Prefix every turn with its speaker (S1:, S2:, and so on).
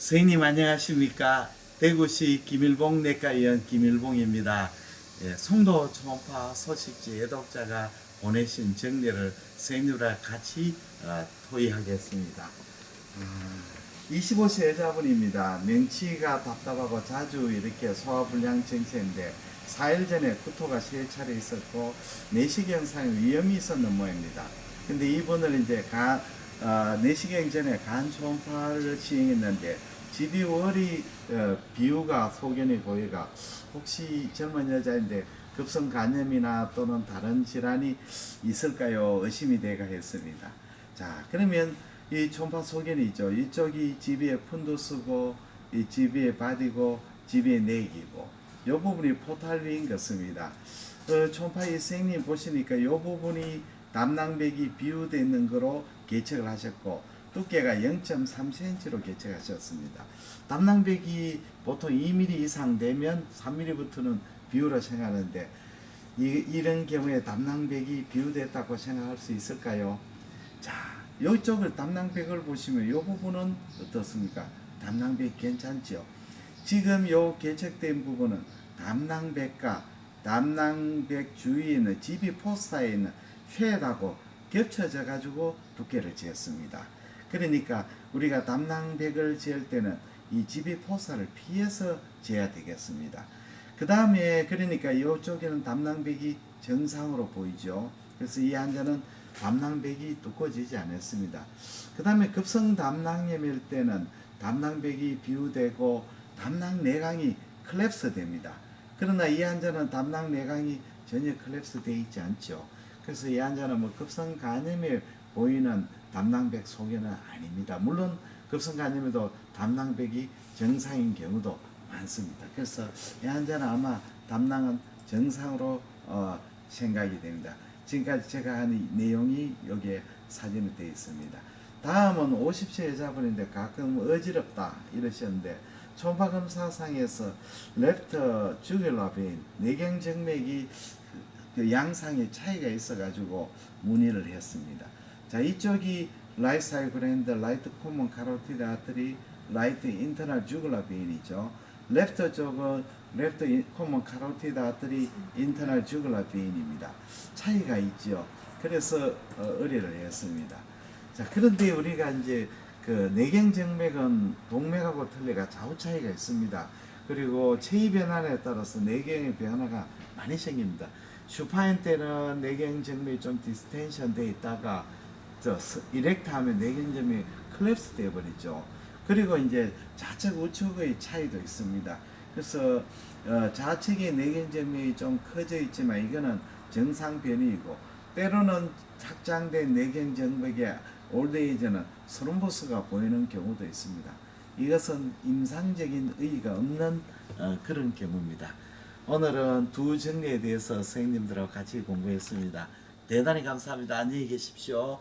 S1: 선생님 안녕하십니까? 대구시 김일봉 내과의원 김일봉입니다. 예, 송도 초음파 소식지 애독자가 보내신 정리를 선생님과 같이 어, 토의하겠습니다. 음, 25세 여자분입니다. 명치가 답답하고 자주 이렇게 소화불량 증세인데 4일 전에 구토가 세 차례 있었고 내시경 상의 위험이 있었는 모양입니다. 근데 이분을 이제 가, 어, 내시경 전에 간 초음파를 시행했는데 GB월이 어, 비유가 소견이 보이가 혹시 젊은 여자인데 급성 간염이나 또는 다른 질환이 있을까요? 의심이 돼가 했습니다. 자 그러면 이 초음파 소견이 있죠. 이쪽이 GB의 푼두스고 이 GB의 바디고 GB의 내기고 이 부분이 포탈위인 것입니다. 어, 초음파 이 선생님 보시니까 이 부분이 담낭백이 비유되어 있는 거로 계측을 하셨고 두께가 0.3cm로 계측하셨습니다. 담낭백이 보통 2mm 이상 되면 3mm부터는 비유로 생각하는데 이, 이런 경우에 담낭백이 비유됐다고 생각할 수 있을까요? 자, 이쪽을 담낭백을 보시면 이 부분은 어떻습니까? 담낭백 괜찮죠? 지금 요 개척된 부분은 담낭백과 담낭백 주위에 있는 집이 포스타에 있는 쉐하고 겹쳐져 가지고 두께를 지었습니다. 그러니까 우리가 담낭백을 지을 때는 이 집이 포사를 피해서 재야 되겠습니다. 그 다음에 그러니까 이쪽에는 담낭백이 정상으로 보이죠. 그래서 이 환자는 담낭백이 두꺼워지지 않았습니다. 그 다음에 급성 담낭염일 때는 담낭백이 비우되고 담낭 내강이 클랩스 됩니다. 그러나 이 환자는 담낭 내강이 전혀 클랩스 되어 있지 않죠. 그래서 이 환자는 뭐 급성 간염에 보이는 담낭백 소견은 아닙니다. 물론 급성 간염에도 담낭백이 정상인 경우도 많습니다. 그래서 이 환자는 아마 담낭은 정상으로 어, 생각이 됩니다. 지금까지 제가 한 내용이 여기에 사진이 되어 있습니다. 다음은 50세 여자분인데 가끔 어지럽다 이러셨는데 초음파 검사상에서 랩터 주겔라 베인 내경 정맥이 그 양상의 차이가 있어가지고 문의를 했습니다. 자 이쪽이 라이트 사이그랜드, 라이트 코먼 카로티드 아트리, 라이트 인터널 주글라 베인이죠. 랩터 쪽은 랩터 코먼 카로티드 아트리, 인터널 주글라 베인입니다. 차이가 있죠. 그래서 어, 의뢰를 했습니다. 자 그런데 우리가 이제 그 내경정맥은 동맥하고 틀리가 좌우 차이가 있습니다. 그리고 체위 변환에 따라서 내경의 변화가 많이 생깁니다. 슈파인 때는 내경정맥이 좀 디스텐션 돼 있다가 저 스- 이렉트 하면 내경정맥이 클랩스 되어 버리죠. 그리고 이제 좌측 우측의 차이도 있습니다. 그래서 어, 좌측의 내경정맥이 좀 커져 있지만 이거는 정상 변이이고 때로는 확장된 내경 정맥의 올드에이즈는 스롬보스가 보이는 경우도 있습니다. 이것은 임상적인 의의가 없는 어, 그런 경우입니다. 오늘은 두 정리에 대해서 선생님들하고 같이 공부했습니다. 대단히 감사합니다. 안녕히 계십시오.